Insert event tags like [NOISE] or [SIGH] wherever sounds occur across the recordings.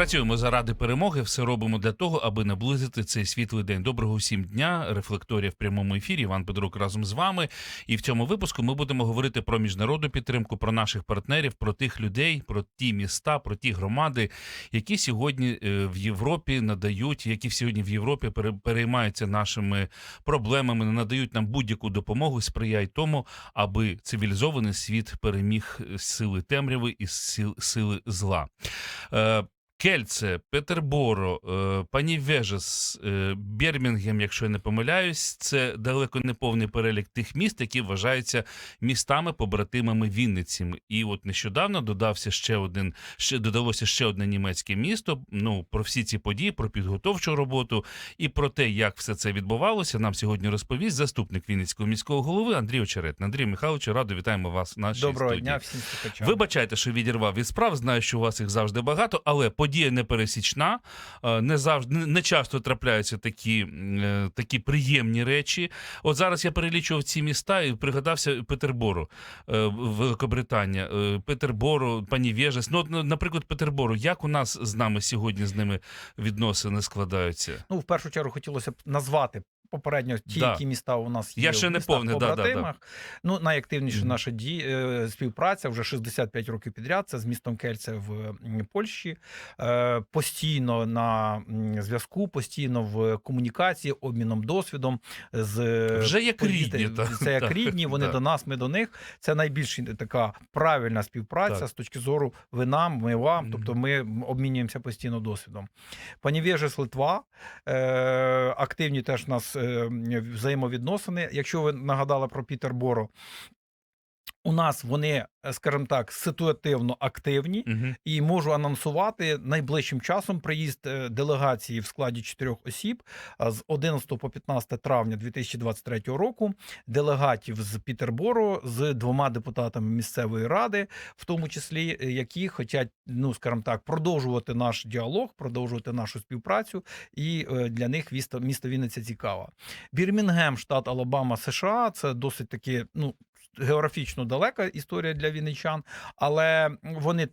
Працюємо заради перемоги, все робимо для того, аби наблизити цей світлий день. Доброго всім дня. Рефлекторія в прямому ефірі. Іван Педрук разом з вами. І в цьому випуску ми будемо говорити про міжнародну підтримку, про наших партнерів, про тих людей, про ті міста, про ті громади, які сьогодні е, в Європі надають, які сьогодні в Європі пере- переймаються нашими проблемами, надають нам будь-яку допомогу, сприяють тому, аби цивілізований світ переміг е, сили темряви і сили зла. Кельце, Петерборо, е, Панівежес, Бірмінгем, якщо я не помиляюсь, це далеко не повний перелік тих міст, які вважаються містами побратимами Вінниці. І от нещодавно додався ще один, ще додалося ще одне німецьке місто. Ну про всі ці події, про підготовчу роботу і про те, як все це відбувалося, нам сьогодні розповість заступник Вінницького міського голови Андрій Очеретин. Андрій Михайлович, радо вітаємо вас в нашій Доброго студії. дня всім слухачам. Вибачайте, що відірвав від справ. Знаю, що у вас їх завжди багато, але подія непересічна. Е, Не завжди не- часто трапляються такі, е, такі приємні речі. От зараз я перелічував ці міста і пригадався Петербору, е, Великобританія, Петербору, пані Вєжес. Ну, от, наприклад, Петербору. Як у нас з нами сьогодні з ними відносини складаються? Ну, в першу чергу хотілося б назвати попередньо ті, Да. які міста у нас є. Я в не повний, да, да, да. Ну, найактивніша наша ді... е, співпраця вже 65 років підряд. Це з містом Кельце в Польщі. Е, Постійно на зв'язку, постійно в комунікації, обміном досвідом. З Вже як рідні, та- [LAUGHS] Це як рідні, вони да. до нас, ми до них. Це найбільш така правильна співпраця Так. з точки зору ви нам, ми вам. Мгм. Тобто ми обмінюємося постійно досвідом. Пані Вєжес Литва, е, активні теж у нас взаємовідносини. Якщо ви нагадали про Пітерборо, у нас вони, е, скажімо так, ситуативно активні, Угу. і можу анонсувати найближчим часом приїзд е, делегації в складі чотирьох осіб з 11 по 15 травня 2023 року. Делегатів з Пітербору з двома депутатами місцевої ради, в тому числі е, які хочуть, ну скажімо так, продовжувати наш діалог, продовжувати нашу співпрацю. І для них місто, місто Вінниця цікаво. Бірмінгем, штат Алабама, США. Це досить таки, ну. Географічно далека історія для вінничан, але вони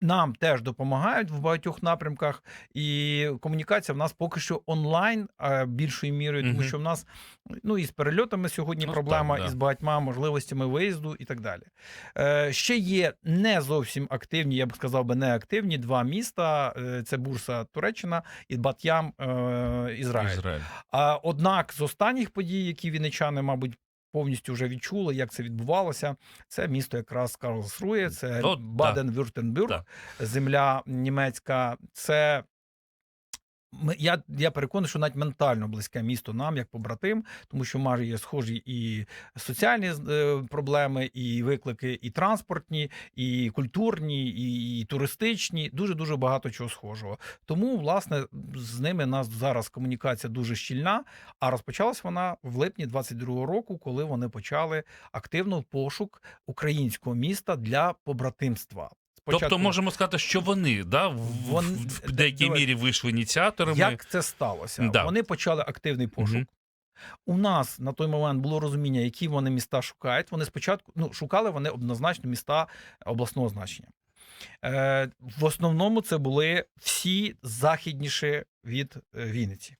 нам теж допомагають в багатьох напрямках, і комунікація в нас поки що онлайн більшою мірою, тому що в нас ну і з перельотами сьогодні Ну, проблема, так, да. і з багатьма можливостями виїзду і так далі. Е, ще є не зовсім активні, я б сказав би, неактивні два міста: Е, це Бурса, Туреччина і Бат'ям, е, Ізраїль. Ізраїль. А однак з останніх подій, які вінничани, мабуть, повністю вже відчули, як це відбувалося, це місто якраз Карлсрує, це От, Баден-Вюртенбюрг, земля німецька. Це ми- я, я переконаний, що навіть ментально близьке місто нам, як побратим, тому що майже є схожі і соціальні е, проблеми, і виклики, і транспортні, і культурні, і, і туристичні. Дуже дуже багато чого схожого. Тому, власне, з ними нас зараз комунікація дуже щільна. А розпочалась вона в липні 22-го року, коли вони почали активно пошук українського міста для побратимства. Тобто можемо сказати, що вони да, в, Вон- в, в деякій давай. мірі вийшли ініціаторами. Як це сталося? Да. Вони почали активний пошук. Мгм. У нас на той момент було розуміння, які вони міста шукають. Вони спочатку ну, шукали вони однозначно міста обласного значення. Е, в основному це були всі західніші від е, Вінниці.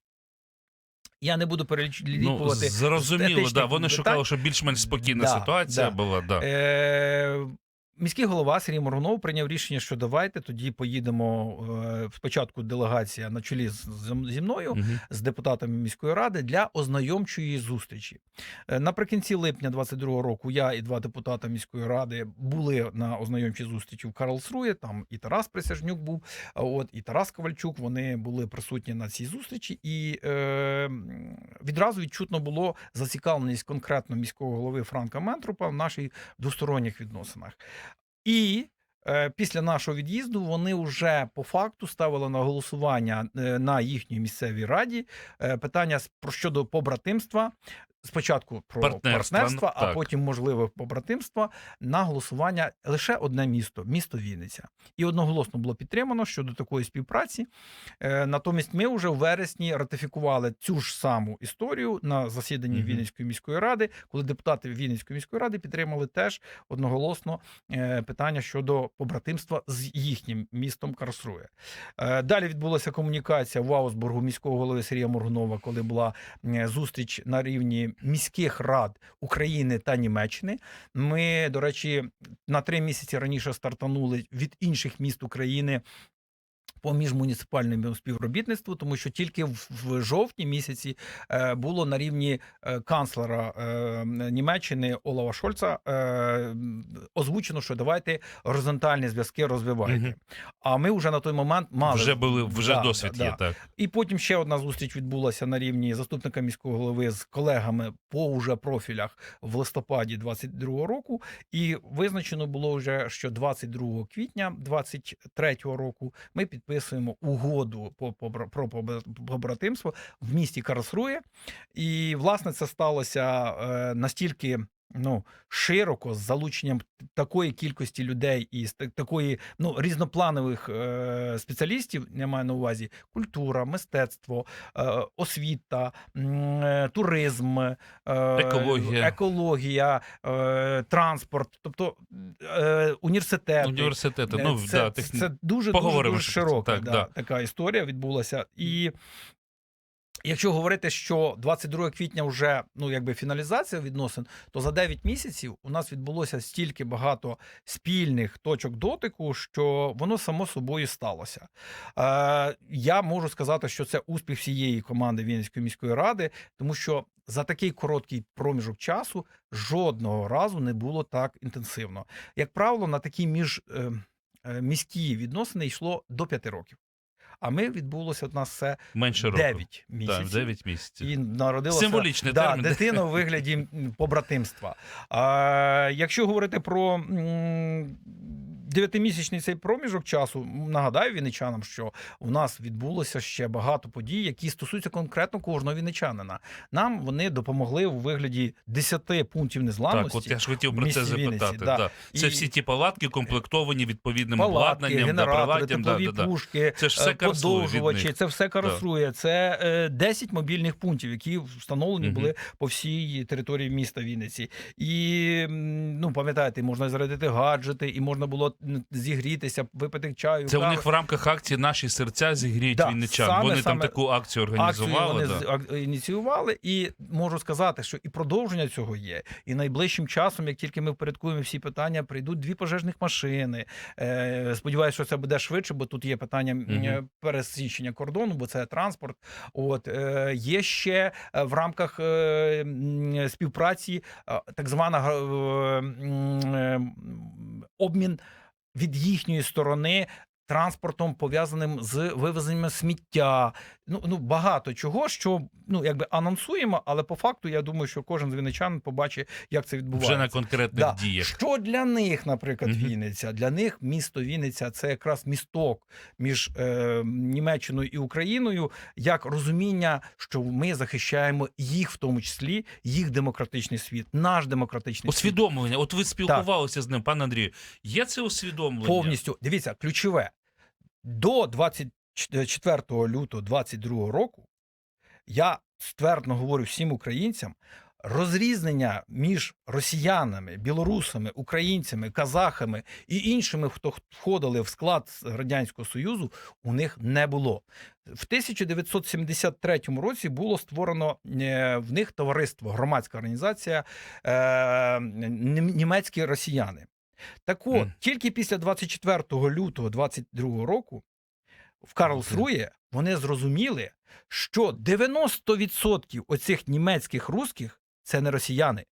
Я не буду Ну, зрозуміло, да. Вони питань. шукали, щоб більш-менш спокійна Да, ситуація да. була. Да. Е, Міський голова Сергій Моргунов прийняв рішення, що давайте тоді поїдемо е, спочатку делегація на чолі зі мною Мгм. з депутатами міської ради для ознайомчої зустрічі. Е, Наприкінці липня 22-го року я і два депутати міської ради були на ознайомчій зустрічі в Карлсрує. Там і Тарас Присяжнюк був, а от і Тарас Ковальчук. Вони були присутні на цій зустрічі, і е, відразу відчутно було зацікавленість конкретно міського голови Франка Ментрупа в нашій двосторонніх відносинах. І е, після нашого від'їзду вони вже по факту ставили на голосування е, на їхній місцевій раді е, питання про щодо побратимства спочатку про Партнерства, партнерство, а так. потім можливе побратимство на голосування лише одне місто місто Вінниця. І одноголосно було підтримано щодо такої співпраці. Е, Натомість ми вже в вересні ратифікували цю ж саму історію на засіданні Мгм. Вінницької міської ради, коли депутати Вінницької міської ради підтримали теж одноголосно е, питання щодо побратимства з їхнім містом Карсрує. Е, Далі відбулася комунікація в Аусбургу міського голови Сергія Моргунова, коли була зустріч на рівні міських рад України та Німеччини. Ми, до речі, на три місяці раніше стартанули від інших міст України. По міжмуніципальному співробітництву, тому що тільки в, жовтні місяці е, було на рівні е, канцлера е, Німеччини Олава Шольца озвучено, що давайте горизонтальні зв'язки розвивайте. Мгм. А ми вже на той момент мали Вже були вже Да, досвід да, є, да. так. І потім ще одна зустріч відбулася на рівні заступника міського голови з колегами по уже профілях в листопаді 22 року. І визначено було вже, що 22 квітня 23 року ми підписуємо угоду про побратимство в місті Карлсрує. І власне це сталося е, настільки. Ну, широко з залученням такої кількості людей і з такої ну різнопланових е, спеціалістів, я маю на увазі культура, мистецтво, е, освіта, е, туризм, е, Екологія. екологія е, транспорт, тобто е, університети. Університети, Е, ну це, да, це, техні- це дуже, дуже, дуже широка Так, да, да. така історія відбулася. І якщо говорити, що 22 квітня вже ну якби фіналізація відносин, то за 9 місяців у нас відбулося стільки багато спільних точок дотику, що воно само собою сталося. Е, я можу сказати, що це успіх всієї команди Вінницької міської ради, тому що за такий короткий проміжок часу жодного разу не було так інтенсивно. Як правило, на такі між е, е, міські відносини йшло до 5 років. А ми відбулося у нас все менше року. 9 місяців. Так, 9 місяців. І народилося Символічний да, термін. дитина у вигляді побратимства. А, якщо говорити про м, дев'ятимісячний цей проміжок часу, нагадаю вінничанам, що у нас відбулося ще багато подій, які стосуються конкретно кожного вінничанина. Нам вони допомогли у вигляді 10 пунктів Так, от я ж хотів про це запитати. да. да. Це І- всі ті палатки комплектовані відповідним Палатки, обладнанням, да, генератори, приладдям. Да, теплові да, да. пушки, Це ж все е, подовжувачі, це все карсрує. Це е, 10 мобільних пунктів, які встановлені Мгм. були по всій території міста Вінниці. І ну пам'ятаєте, можна зарядити гаджети, і можна було зігрітися, випити чаю. Це у них в рамках акції наші серця зігріють Да, вінничан. саме- Вони там таку акцію Акцію організували. вони да. ініціювали, і можу сказати, що і продовження цього є. І найближчим часом, як тільки ми впорядкуємо всі питання, прийдуть дві пожежних машини. Е, сподіваюся, що це буде швидше, бо тут є питання е, пересічення кордону, бо це транспорт. От е, є ще е, в рамках е, співпраці е, так звана е, е, обмін від їхньої сторони. Транспортом пов'язаним з вивезенням сміття, ну ну багато чого, що ну якби анонсуємо, але по факту я думаю, що кожен з вінничан побачить, як це відбувається. Вже на конкретних Да. діях. Що для них, наприклад, Мгм. Вінниця? Для них місто Вінниця це якраз місток між е, Німеччиною і Україною, як розуміння, що ми захищаємо їх, в тому числі, їх демократичний світ, наш демократичний світ. Усвідомлення. От ви спілкувалися з ним, пане Андрію. Є це усвідомлення? повністю. Дивіться, ключове до 24 лютого 22 року. Я ствердно говорю всім українцям. Розрізнення між росіянами, білорусами, українцями, казахами і іншими, хто входили в склад радянського союзу, у них не було. В 1973 році було створено е, в них товариство, громадська організація е, німецькі росіяни. Так от, тільки після 24 лютого 22 року в Карлсрує вони зрозуміли, що 90% оцих німецьких русських це не росіяни,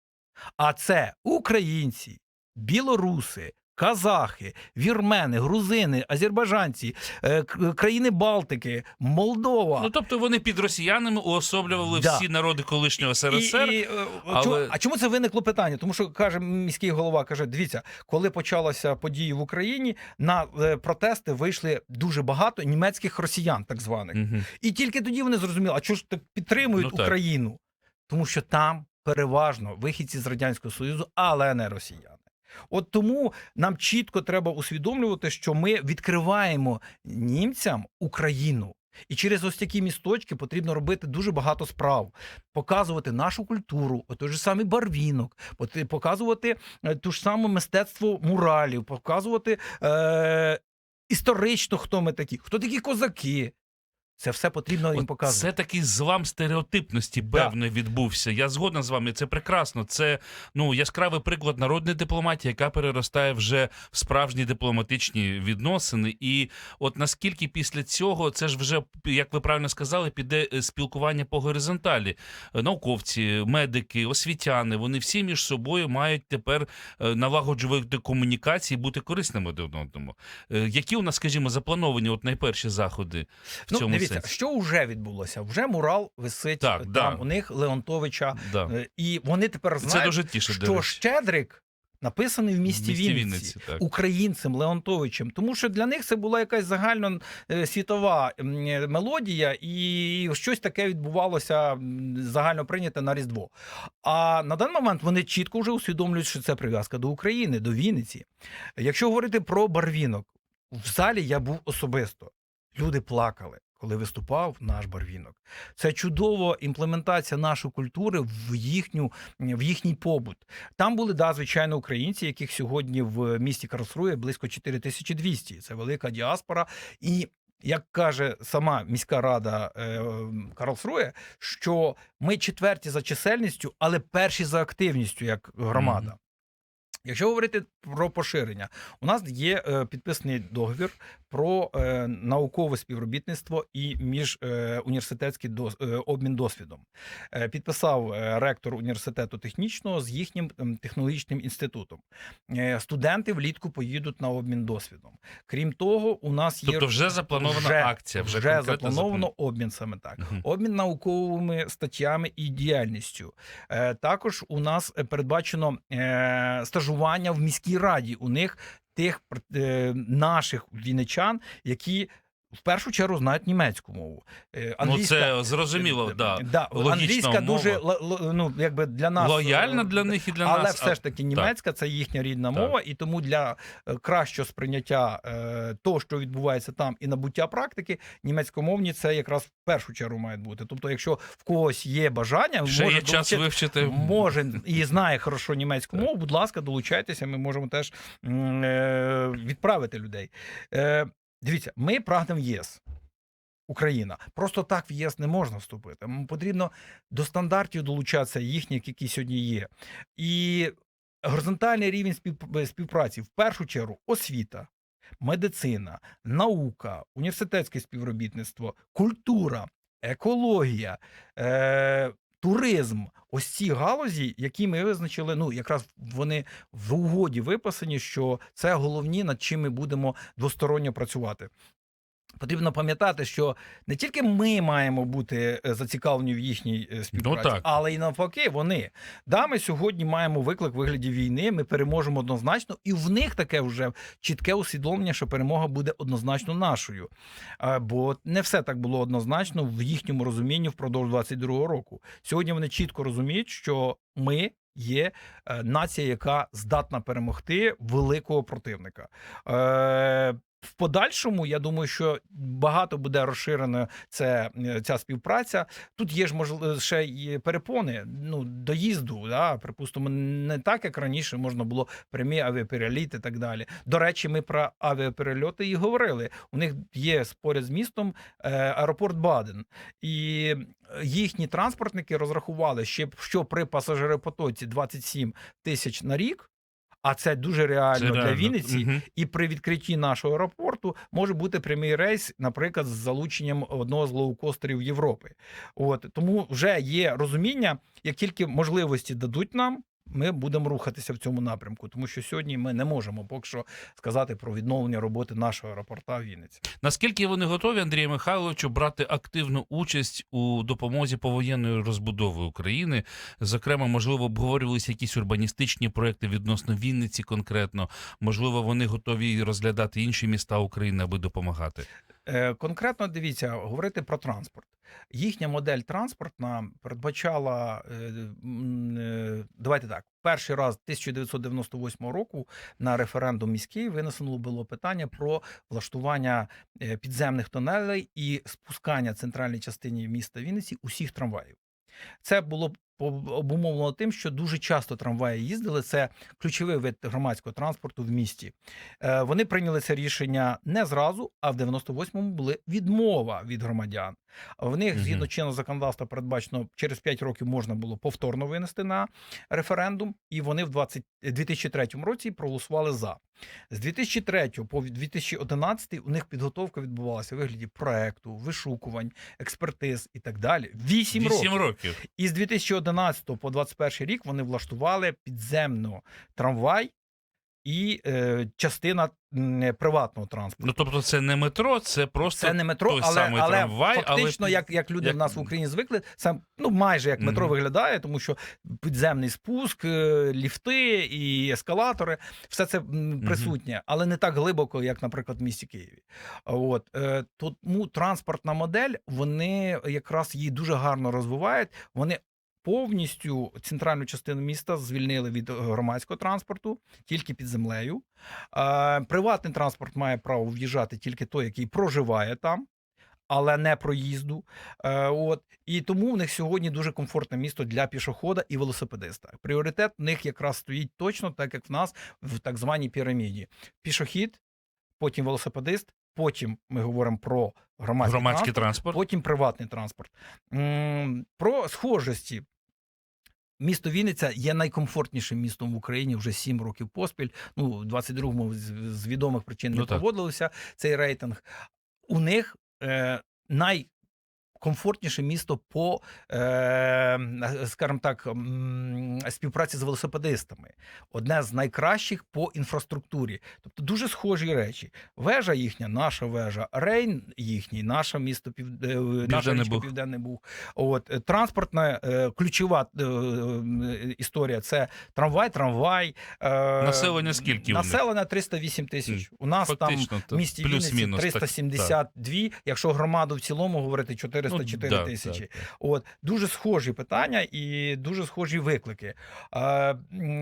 а це українці, білоруси, казахи, вірмени, грузини, азербайджанці, е, країни Балтики, Молдова. Ну тобто вони під росіянами уособлювали Да. всі народи колишнього СРСР. І, і, е, але- чому- а чому це виникло питання? Тому що каже міський голова, каже: дивіться, коли почалися події в Україні, на е, протести вийшли дуже багато німецьких росіян, так званих. Мгм. І тільки тоді вони зрозуміли, а чого ж так підтримують Ну, так. Україну? Тому що там переважно вихідці з радянського союзу, але не росіяни. От тому нам чітко треба усвідомлювати, що ми відкриваємо німцям Україну. І через ось такі місточки потрібно робити дуже багато справ, показувати нашу культуру, той же самий барвінок, показувати е, ту ж саме мистецтво муралів, показувати е, історично, хто ми такі, хто такі козаки. Це все потрібно їм показувати. Це такий злам стереотипності, Да. певно, відбувся. Я згоден з вами. Це прекрасно. Це ну яскравий приклад народної дипломатії, яка переростає вже в справжні дипломатичні відносини. І от наскільки після цього це ж вже, як ви правильно сказали, піде е, спілкування по горизонталі. Е, Науковці, медики, освітяни, вони всі між собою мають тепер е, налагоджувати комунікації, бути корисними один одному. Які у нас, скажімо, заплановані от найперші заходи в ну, цьому дивіться, що вже відбулося? Вже мурал висить Так, там да. у них Леонтовича, Да. е, і вони тепер Це знають, дуже тішить. до що речі. Щедрик написаний в місті, В місті Вінниці, Вінниці, так. українцем Леонтовичем, тому що для них це була якась загально е, світова е, мелодія, і щось таке відбувалося загально прийняте на Різдво. А на даний момент вони чітко вже усвідомлюють, що це прив'язка до України, до Вінниці. Якщо говорити про барвінок, в залі я був особисто. Люди плакали. Коли виступав наш барвінок, це чудова імплементація нашої культури в їхню в їхній побут. Там були да, звичайно українці, яких сьогодні в місті Карлсрує близько 4200. Це велика діаспора. І як каже сама міська рада е, Карлсрує, що ми четверті за чисельністю, але перші за активністю, як громада. Мгм. Якщо говорити про поширення, у нас є е, підписаний договір про е, наукове співробітництво і міжуніверситетський дос, е, обмін досвідом. Е, підписав е, ректор університету технічного з їхнім технологічним інститутом. Е, студенти влітку поїдуть на обмін досвідом. Крім того, у нас є Тобто вже запланована акція, вже, вже заплановано обмін саме так. Мгм. Обмін науковими статтями і діяльністю. Е, також у нас е, передбачено е, стажування в міській раді. У них тих е, наших віничан, які в першу чергу знають німецьку мову. Е, Ну, це зрозуміло, да. да Логічна англійська мова. дуже ну, якби для нас Лояльна е, для них і для але нас. все ж таки німецька це їхня рідна Так. мова, і тому для е, кращого сприйняття е, того, що відбувається там, і набуття практики, німецькомовні це якраз в першу чергу мають бути. Тобто, якщо в когось є бажання, Ще може є час долучити- вивчити. може і знає хорошо німецьку мову, будь ласка, долучайтеся. Ми можемо теж е, відправити людей. Е, Дивіться, ми прагнемо ЄС. Україна просто так в ЄС не можна вступити. Потрібно до стандартів долучатися їхніх, які сьогодні є. І горизонтальний рівень співпраці в першу чергу освіта, медицина, наука, університетське співробітництво, культура, екологія, е, туризм. Ось ці галузі, які ми визначили, ну якраз вони в угоді виписані, що це головні, над чим ми будемо двосторонньо працювати. Потрібно пам'ятати, що не тільки ми маємо бути е, зацікавлені в їхній е, співпраці, Ну, але й навпаки, вони. Да, ми сьогодні маємо виклик в вигляді війни. Ми переможемо однозначно, і в них таке вже чітке усвідомлення, що перемога буде однозначно нашою. Бо не все так було однозначно в їхньому розумінні впродовж 22-го року. Сьогодні вони чітко розуміють, що ми. Є е, нація, яка здатна перемогти великого противника. Е, в подальшому, я думаю, що багато буде розширено це, е, ця співпраця. Тут є ж можливо ще й перепони ну, доїзду. Да? Припустимо, не так, як раніше можна було прямі авіапереліти і так далі. До речі, ми про авіаперельоти і говорили. У них є поряд з містом е, аеропорт Баден. І е, їхні транспортники розрахували, ще, що при пасажиропотоці 27 тисяч на рік. А це дуже реально Це для реально. Вінниці. Угу. І при відкритті нашого аеропорту може бути прямий рейс, наприклад, з залученням одного з лоукостерів Європи. От тому вже є розуміння, як тільки можливості дадуть нам. Ми будемо рухатися в цьому напрямку, тому що сьогодні ми не можемо поки що сказати про відновлення роботи нашого аеропорта Вінниці. Наскільки вони готові, Андрію Михайловичу, брати активну участь у допомозі повоєнної розбудови України? Зокрема, можливо, обговорювалися якісь урбаністичні проекти відносно Вінниці конкретно. Можливо, вони готові розглядати інші міста України, аби допомагати. Е, Конкретно дивіться, говорити про транспорт. Їхня модель транспортна передбачала, е, е, давайте так, перший раз 1998 року на референдум міський винесено було питання про влаштування підземних тунелей і спускання центральній частині міста Вінниці усіх трамваїв. Це було обумовлено тим, що дуже часто трамваї їздили. Це ключовий вид громадського транспорту в місті. Е, Вони прийняли це рішення не зразу, а в 98-му були відмова від громадян. В них згідно чинного законодавства передбачено через 5 років можна було повторно винести на референдум, і вони в 20, 2003 році проголосували за. З 2003 по 2011 у них підготовка відбувалася у вигляді проекту, вишукувань, експертиз і так далі. Вісім років. Років. І з 2011 по 2021 рік вони влаштували підземну трамвай і е, частина приватного транспорту. Ну тобто, це не метро, це просто Це не метро, той але, самий але трамвай, фактично, під- як, як люди як- в нас в Україні звикли, це ну майже як метро Мгм. виглядає, тому що підземний спуск, е, ліфти і ескалатори, все це присутнє, але не так глибоко, як, наприклад, в місті Києві. От е, тому транспортна модель, вони якраз її дуже гарно розвивають. Вони повністю центральну частину міста звільнили від е, громадського транспорту, тільки під землею. Приватний транспорт має право в'їжджати тільки той, який проживає там. Але не проїзду, Е, от і тому в них сьогодні дуже комфортне місто для пішохода і велосипедиста. Пріоритет в них якраз стоїть точно так, як в нас в так званій піраміді: пішохід, потім велосипедист, потім ми говоримо про громадський, громадський транспорт, транспорт. потім приватний транспорт. Про схожості. Місто Вінниця є найкомфортнішим містом в Україні вже 7 років поспіль. Ну, в 22-му з, відомих причин не Ну, проводилося цей рейтинг. У них е, комфортніше місто по, е, скажімо так, співпраці з велосипедистами. Одне з найкращих по інфраструктурі. Тобто дуже схожі речі. Вежа їхня, наша вежа, рейн їхній, наше місто е, Південний Буг. От е, Транспортна ключова історія це трамвай, трамвай. Населення скільки? Населення 308 тисяч. У нас Фактично, там в місті Вінниці 372, так. якщо громаду в цілому говорити 400 Ну, просто 4 тисячі. Так. От дуже схожі питання і дуже схожі виклики. Е,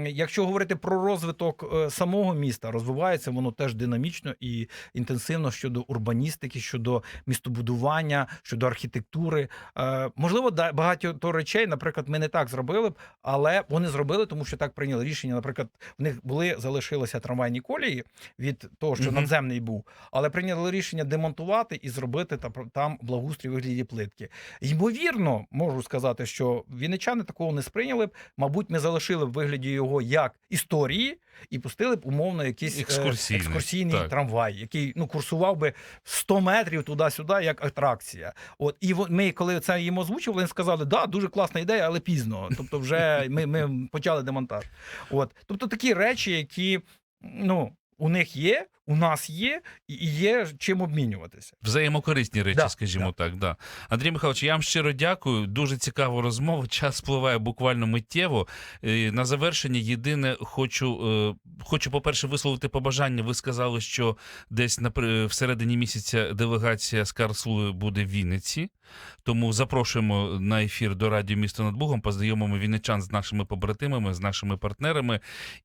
Якщо говорити про розвиток е, самого міста, розвивається воно теж динамічно і інтенсивно щодо урбаністики, щодо містобудування, щодо архітектури. Е, Можливо, багато речей, наприклад, ми не так зробили б, але вони зробили, тому що так прийняли рішення. Наприклад, в них були залишилися трамвайні колії від того, що mm надземний був, але прийняли рішення демонтувати і зробити там благоустрій вигляді плитки. Ймовірно, можу сказати, що вінничани такого не сприйняли б. Мабуть, ми залишили б в вигляді його як історії і пустили б умовно якийсь е, Екскурсійний, екскурсійний так. трамвай, який ну курсував би 100 метрів туди-сюди, як атракція. От і ми, коли це їм озвучували, вони сказали, да, дуже класна ідея, але пізно. Тобто, вже [LAUGHS] ми, ми почали демонтаж. От, тобто такі речі, які ну. У них є, у нас є, і є чим обмінюватися. Взаємокорисні речі, Да, скажімо так. Да. Андрій Михайлович, я вам щиро дякую. Дуже цікава розмова. Час спливає буквально миттєво. Е, На завершення єдине хочу, е, хочу, по-перше, висловити побажання. Ви сказали, що десь напри- всередині місяця делегація з Карслу буде в Вінниці. Тому запрошуємо на ефір до радіо місто над Бугом, познайомимо вінничан з нашими побратимами, з нашими партнерами.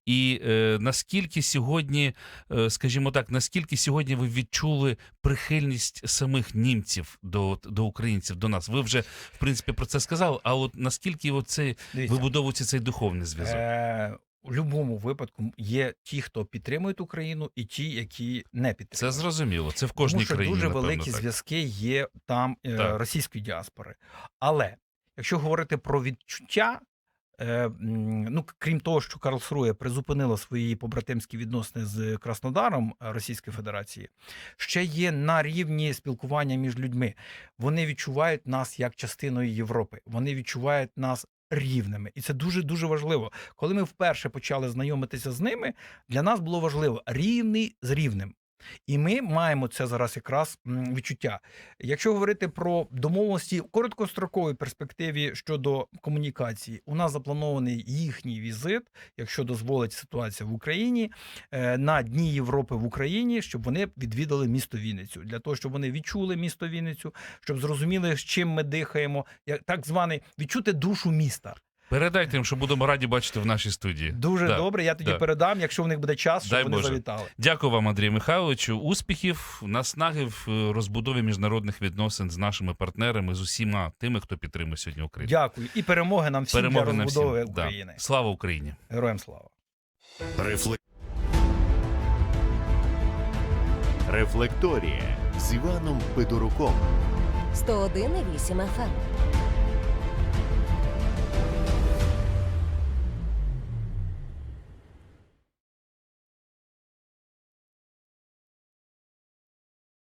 І е, наскільки сьогодні, е, скажімо так, наскільки сьогодні ви відчули прихильність самих німців до, до українців, до нас? Ви вже в принципі про це сказали. А от наскільки оце вибудовується цей духовний зв'язок? е, у будь-якому випадку є ті, хто підтримують Україну, і ті, які не підтримують. Це зрозуміло. Це в кожній Тому що країні. дуже напевно, великі так. зв'язки є там е, Так. російської діаспори. Але якщо говорити про відчуття, ну крім того, що Карлсрує призупинила свої побратимські відносини з Краснодаром е, Російської Федерації, ще є на рівні спілкування між людьми. Вони відчувають нас як частиною Європи. Вони відчувають нас. Рівними, і це дуже дуже важливо. Коли ми вперше почали знайомитися з ними, для нас було важливо рівний з рівним. І ми маємо це зараз якраз відчуття. Якщо говорити про домовленості в короткостроковій перспективі щодо комунікації, у нас запланований їхній візит, якщо дозволить ситуація в Україні, е, на Дні Європи в Україні, щоб вони відвідали місто Вінницю, для того, щоб вони відчули місто Вінницю, щоб зрозуміли, з чим ми дихаємо, як так званий відчути душу міста. Передайте їм, що будемо раді бачити в нашій студії. Дуже Да, добре. Я тоді да. передам, якщо в них буде час, щоб Дай вони Боже. завітали. Дякую вам, Андрій Михайловичу. Успіхів, наснаги в е, розбудові міжнародних відносин з нашими партнерами, з усіма тими, хто підтримує сьогодні Україну. Дякую і перемоги нам всім Перемоги для розбудови всім. Да. України. Слава Україні! Героям слава. Рефлекторія з Іваном Федоруком. 101,8 FM.